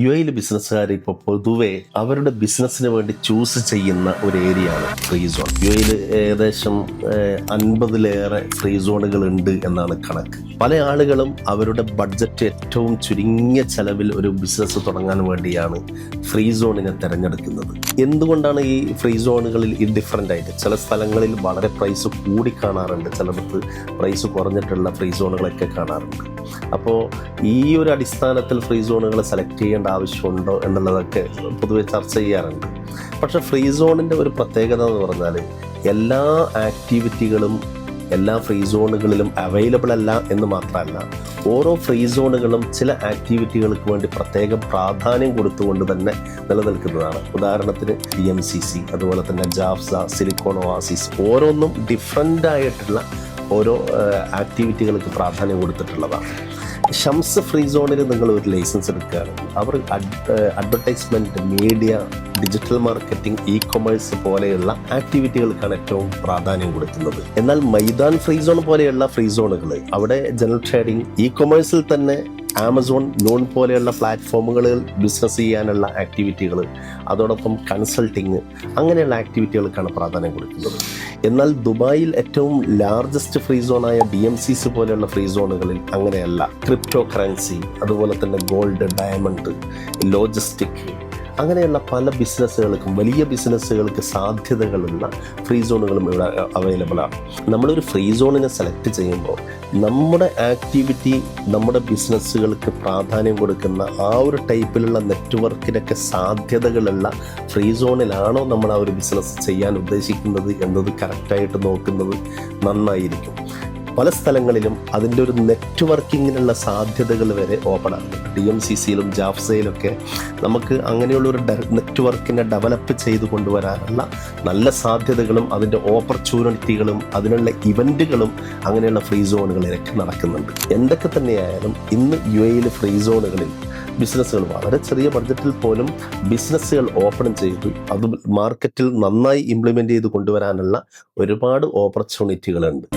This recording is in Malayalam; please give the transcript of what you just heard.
യു എയിൽ ബിസിനസ്സുകാർ ഇപ്പോൾ പൊതുവെ അവരുടെ ബിസിനസ്സിന് വേണ്ടി ചൂസ് ചെയ്യുന്ന ഒരു ഏരിയ ആണ് ഫ്രീ സോൺ. യു എയിൽ ഏകദേശം അൻപതിലേറെ ഫ്രീ സോണുകൾ ഉണ്ട് എന്നാണ് കണക്ക്. പല ആളുകളും അവരുടെ ബഡ്ജറ്റ് ഏറ്റവും ചുരുങ്ങിയ ചെലവിൽ ഒരു ബിസിനസ് തുടങ്ങാൻ വേണ്ടിയാണ് ഫ്രീ സോണിനെ തിരഞ്ഞെടുക്കുന്നത്. എന്തുകൊണ്ടാണ് ഈ ഫ്രീ സോണുകളിൽ ഈ ഡിഫറെന്റ് ആയിട്ട്? ചില സ്ഥലങ്ങളിൽ വളരെ പ്രൈസ് കൂടി കാണാറുണ്ട്. ചിലടത്ത് പ്രൈസ് കുറഞ്ഞിട്ടുള്ള ഫ്രീ സോണുകളൊക്കെ കാണാറുണ്ട്. അപ്പോൾ ഈ ഒരു അടിസ്ഥാനത്തിൽ ഫ്രീ സോണുകളെ സെലക്ട് ചെയ്യേണ്ട ആവശ്യമുണ്ടോ എന്നുള്ളതൊക്കെ പൊതുവെ ചർച്ച ചെയ്യാറുണ്ട്. പക്ഷേ ഫ്രീ സോണിന്റെ ഒരു പ്രത്യേകത എന്ന് പറഞ്ഞാൽ എല്ലാ ആക്ടിവിറ്റികളും എല്ലാ ഫ്രീ സോണുകളിലും അവൈലബിൾ അല്ല എന്ന് മാത്രമല്ല ഓരോ ഫ്രീ സോണുകളും ചില ആക്ടിവിറ്റികൾക്ക് വേണ്ടി പ്രത്യേകം പ്രാധാന്യം കൊടുത്തുകൊണ്ട് തന്നെ നിലനിൽക്കുന്നതാണ്. ഉദാഹരണത്തിന് ഡി എം സി സി അതുപോലെ തന്നെ ജാഫ്സ സിലിക്കോൺ ഓവാസിസ് ഓരോന്നും ഡിഫറെന്റ് ആയിട്ടുള്ള ഓരോ ആക്ടിവിറ്റികൾക്ക് പ്രാധാന്യം കൊടുത്തിട്ടുള്ളതാണ്. ഷംസ് ഫ്രീ സോണിൽ നിങ്ങൾ ഒരു ലൈസൻസ് എടുക്കുകയാണെങ്കിൽ അവർ advertisement media digital marketing e commerce പോലെയുള്ള ആക്ടിവിറ്റികൾക്കാണ് ഏറ്റവും പ്രാധാന്യം കൊടുക്കുന്നത്. എന്നാൽ മൈതാൻ ഫ്രീ സോൺ പോലെയുള്ള ഫ്രീ സോണുകൾ അവിടെ ജനറൽ ട്രേഡിംഗ് ഇ കൊമേഴ്സിൽ തന്നെ ആമസോൺ നോൺ പോലെയുള്ള പ്ലാറ്റ്ഫോമുകളിൽ ബിസിനസ് ചെയ്യാനുള്ള ആക്ടിവിറ്റികൾ അതോടൊപ്പം കൺസൾട്ടിങ് അങ്ങനെയുള്ള ആക്ടിവിറ്റികൾക്കാണ് പ്രാധാന്യം കൊടുക്കുന്നത്. എന്നാൽ ദുബായിൽ ഏറ്റവും ലാർജസ്റ്റ് ഫ്രീ സോണായ ഡി എം സി സി പോലെയുള്ള ഫ്രീ സോണുകളിൽ അങ്ങനെയല്ല. ക്രിപ്റ്റോ കറൻസി അതുപോലെ തന്നെ ഗോൾഡ് ഡയമണ്ട് ലോജിസ്റ്റിക് അങ്ങനെയുള്ള പല ബിസിനസ്സുകൾക്കും വലിയ ബിസിനസ്സുകൾക്ക് സാധ്യതകളുള്ള ഫ്രീ സോണുകളും ഇവിടെ അവൈലബിൾ ആണ്. നമ്മളൊരു ഫ്രീ സോണിനെ സെലക്ട് ചെയ്യുമ്പോൾ നമ്മുടെ ആക്ടിവിറ്റി നമ്മുടെ ബിസിനസ്സുകൾക്ക് പ്രാധാന്യം കൊടുക്കുന്ന ആ ഒരു ടൈപ്പിലുള്ള നെറ്റ്വർക്കിനൊക്കെ സാധ്യതകളുള്ള ഫ്രീ സോണിലാണോ നമ്മൾ ആ ഒരു ബിസിനസ് ചെയ്യാൻ ഉദ്ദേശിക്കുന്നത് എന്നത് കറക്റ്റായിട്ട് നോക്കുന്നത് നന്നായിരിക്കും. പല സ്ഥലങ്ങളിലും അതിന്റെ ഒരു നെറ്റ്വർക്കിങ്ങിനുള്ള സാധ്യതകൾ വരെ ഓപ്പൺ ആണ്. ഡി എം സി സിയിലും ജാഫ്സയിലൊക്കെ നമുക്ക് അങ്ങനെയുള്ള ഒരു നെറ്റ്വർക്കിനെ ഡെവലപ്പ് ചെയ്തു കൊണ്ടുവരാനുള്ള നല്ല സാധ്യതകളും അതിന്റെ ഓപ്പർച്യൂണിറ്റികളും അതിനുള്ള ഇവന്റുകളും അങ്ങനെയുള്ള ഫ്രീ സോണുകളിലൊക്കെ നടക്കുന്നുണ്ട്. എന്തൊക്കെ തന്നെയായാലും ഇന്ന് യു എയിൽ ഫ്രീ സോണുകളിൽ ബിസിനസ്സുകൾ വളരെ ചെറിയ ബഡ്ജറ്റിൽ പോലും ബിസിനസ്സുകൾ ഓപ്പൺ ചെയ്തു. അത് മാർക്കറ്റിൽ നന്നായി ഇംപ്ലിമെന്റ് ചെയ്ത് കൊണ്ടുവരാനുള്ള ഒരുപാട് ഓപ്പർച്യൂണിറ്റികളുണ്ട്